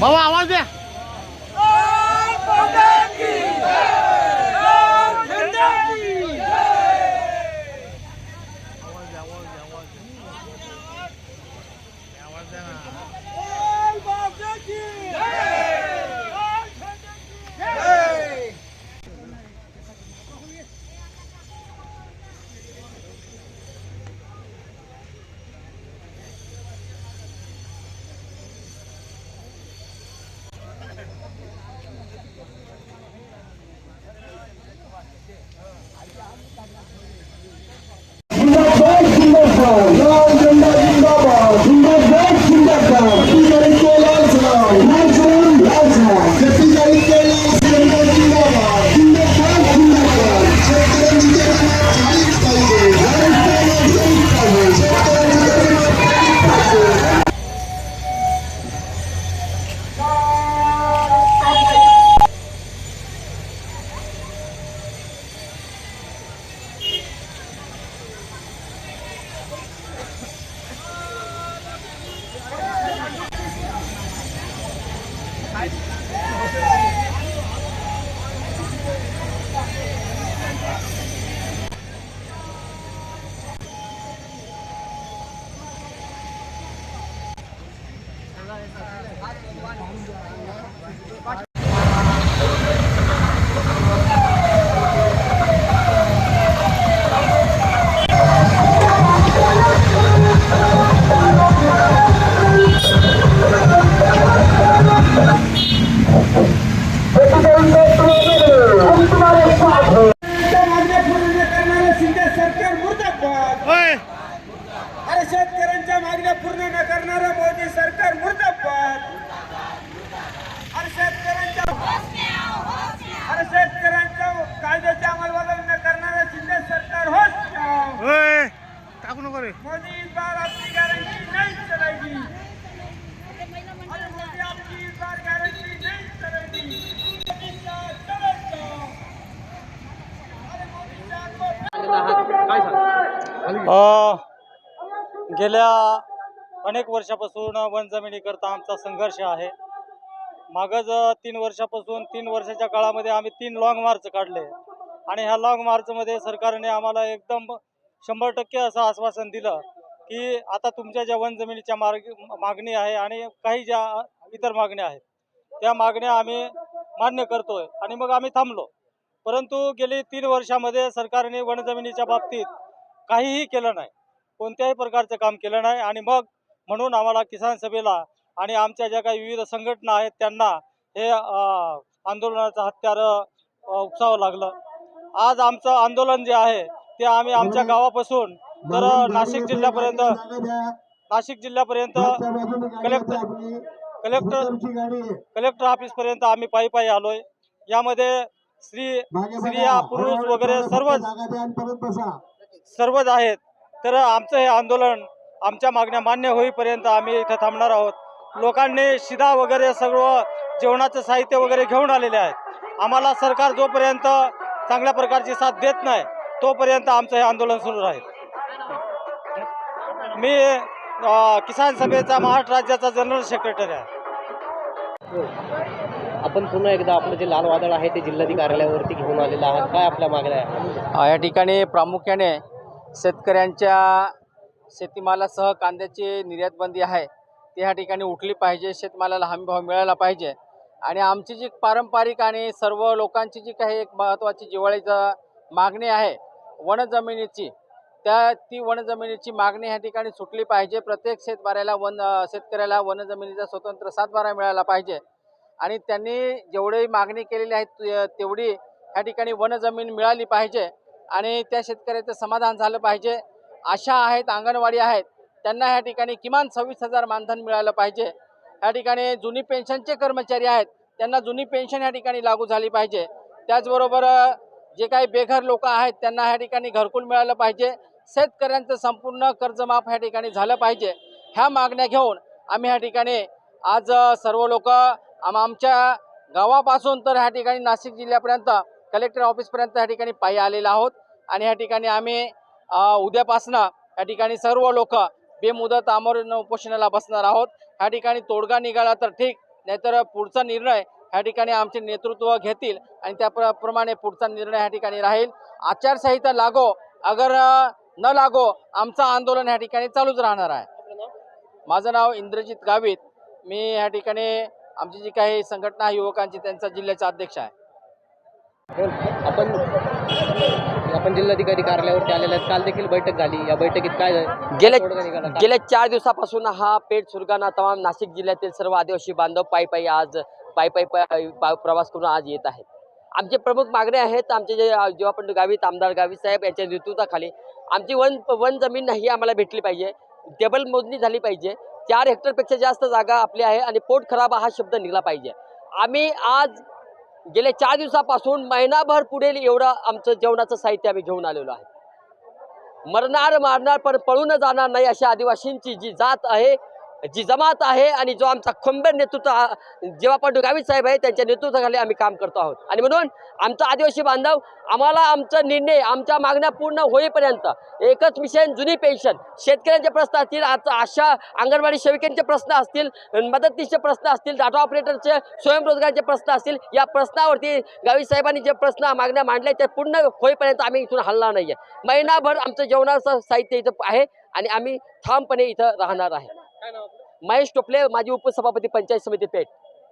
Bawa. गेल्या अनेक वर्षापासून वन जमिनीकरता आमचा संघर्ष आहे. मागच तीन वर्षापासून तीन वर्षाच्या काळामध्ये आम्ही तीन लाँग मार्च काढले. आणि ह्या लाँग मार्चमध्ये सरकारने आम्हाला एकदम शंभर टक्के असं आश्वासन दिलं की आता तुमच्या ज्या वन जमिनीच्या मार्ग मागणी आहे आणि काही ज्या इतर मागण्या आहेत त्या मागण्या आम्ही मान्य करतोय आणि मग आम्ही थांबलो. परंतु गेली तीन वर्षामध्ये सरकारने वन जमिनीच्या बाबतीत काहीही केलं नाही. कोणत्याही प्रकारचं काम केलं नाही. आणि मग म्हणून आम्हाला किसान सभेला आणि आमच्या ज्या काही विविध संघटना आहेत त्यांना हे आंदोलनाचं हत्यार उपसावं लागलं. आज आमचं आंदोलन जे आहे ते आम्ही आमच्या गावापासून तर नाशिक जिल्ह्यापर्यंत नाशिक जिल्ह्यापर्यंत कलेक्टर कलेक्टर कलेक्टर ऑफिसपर्यंत आम्ही पायी पायी आलोय. यामध्ये स्त्री स्त्रिया पुरुष वगैरे सर्वच सर्वच आहेत. तर आमचं हे आंदोलन आमच्या मागण्या मान्य होईपर्यंत आम्ही इथं थांबणार आहोत. लोकांनी शिदा वगैरे सर्व जेवणाचं साहित्य वगैरे घेऊन आलेले आहेत. आम्हाला सरकार जोपर्यंत चांगल्या प्रकारची साथ देत नाही तोपर्यंत आमचं हे आंदोलन सुरू राहील. मी किसान सभेचा महाराष्ट्र राज्याचा जनरल सेक्रेटरी आहे. आपण पुन्हा एकदा आपलं जे लाल वादळ आहे ते जिल्हाधिकारी कार्यालयावरती घेऊन आलेलं आहात. काय आपल्या मागण्या आहे या ठिकाणी प्रामुख्याने शेतकऱ्यांच्या शेतीमालासह कांद्याची निर्यातबंदी आहे. ती ह्या ठिकाणी उठली पाहिजे. शेतमालाला हमीभाव मिळाला पाहिजे. आणि आमची जी पारंपरिक आणि सर्व लोकांची जी काही एक महत्त्वाची जिव्हाळीचं मागणी आहे वनजमिनीची त्या ती वनजमिनीची मागणी ह्या ठिकाणी सुटली पाहिजे. प्रत्येक शेतबाऱ्याला वन शेतकऱ्याला वनजमिनीचा स्वतंत्र सातबारा मिळाला पाहिजे. आणि त्यांनी जेवढी मागणी केलेली आहे ते- तेवढी ह्या ठिकाणी वनजमीन मिळाली पाहिजे. आणि त्या शेतकऱ्याचं समाधान झालं पाहिजे. आशा आहेत अंगणवाडी आहेत त्यांना ह्या ठिकाणी किमान सव्वीस हजार मानधन मिळालं पाहिजे. ह्या ठिकाणी जुनी पेन्शनचे कर्मचारी आहेत त्यांना जुनी पेन्शन ह्या ठिकाणी लागू झाली पाहिजे. त्याचबरोबर जे काही बेघर लोक आहेत त्यांना ह्या ठिकाणी घरकुल मिळालं पाहिजे. शेतकऱ्यांचं संपूर्ण कर्जमाफ ह्या ठिकाणी झालं पाहिजे. ह्या मागण्या घेऊन आम्ही ह्या ठिकाणी आज सर्व लोक आमच्या गावापासून तर ह्या ठिकाणी नाशिक जिल्ह्यापर्यंत कलेक्टर ऑफिसपर्यंत ह्या ठिकाणी पायी आलेलो आहोत. आणि ह्या ठिकाणी आम्ही उद्यापासनं या ठिकाणी सर्व लोक बेमुदत आमरण उपोषणाला बसणार आहोत. ह्या ठिकाणी तोडगा निघाला तर ठीक नाहीतर पुढचा निर्णय ह्या ठिकाणी आमचे नेतृत्व घेतील आणि त्याप्रमाणे पुढचा निर्णय ह्या ठिकाणी राहील. आचारसंहिता लागो अगर न लागो आमचं आंदोलन ह्या ठिकाणी चालूच राहणार आहे. माझं नाव इंद्रजित गावित. मी ह्या ठिकाणी आमची जी काही संघटना आहे युवकांची त्यांचा जिल्ह्याचा अध्यक्ष आहे. आपण आपण जिल्हाधिकारी कार्यालयावरती आलेले आहेत. काल देखील बैठक झाली. या बैठकीत काय गेल्या? गेल्या चार दिवसापासून हा पेठ सुरगाणा तमाम नाशिक जिल्ह्यातील सर्व आदिवासी बांधव पायी पायी आज पायी पायी प्रवास करून आज येत आहेत. आमचे प्रमुख मागणे आहेत आमचे जे जेव्हा पण गावित आमदार गावित साहेब यांच्या नेतृत्वाखाली आमची वन वन जमीन ही आम्हाला भेटली पाहिजे. टेबल मोजणी झाली पाहिजे. चार हेक्टरपेक्षा जास्त जागा आपली आहे आणि पोट खराब हा शब्द निघाला पाहिजे. आम्ही आज गेल्या चार दिवसापासून महिनाभर पुढे एवढं आमचं जेवणाचं साहित्य आम्ही घेऊन आलेलो आहे. मरणार मारणार पण पळून जाणार नाही अशा आदिवासींची जी जात आहे जी जमात आहे आणि जो आमचा खंबीर नेतृत्व जेव्हा पण गावित साहेब आहे त्यांच्या नेतृत्वाखाली आम्ही काम करतो आहोत. आणि म्हणून आमचा आदिवासी बांधव आम्हाला आमचा निर्णय आमच्या मागण्या पूर्ण होईपर्यंत एकच मिशन जुनी पेन्शन. शेतकऱ्यांचे प्रश्न असतील आज आशा अंगणवाडी सेविकांचे प्रश्न असतील मदतनीसचे प्रश्न असतील डाटा ऑपरेटरचे स्वयंरोजगारचे प्रश्न असतील या प्रश्नावरती गावित साहेबांनी जे प्रश्न मागण्या मांडल्या ते पूर्ण होईपर्यंत आम्ही इथून हलणार नाही आहे महिनाभर आमचं जेवणाचं साहित्य इथं आहे आणि आम्ही ठामपणे इथं राहणार आहे. महेश टोपले माजी उपसभापती पंचायत समिती पेठ.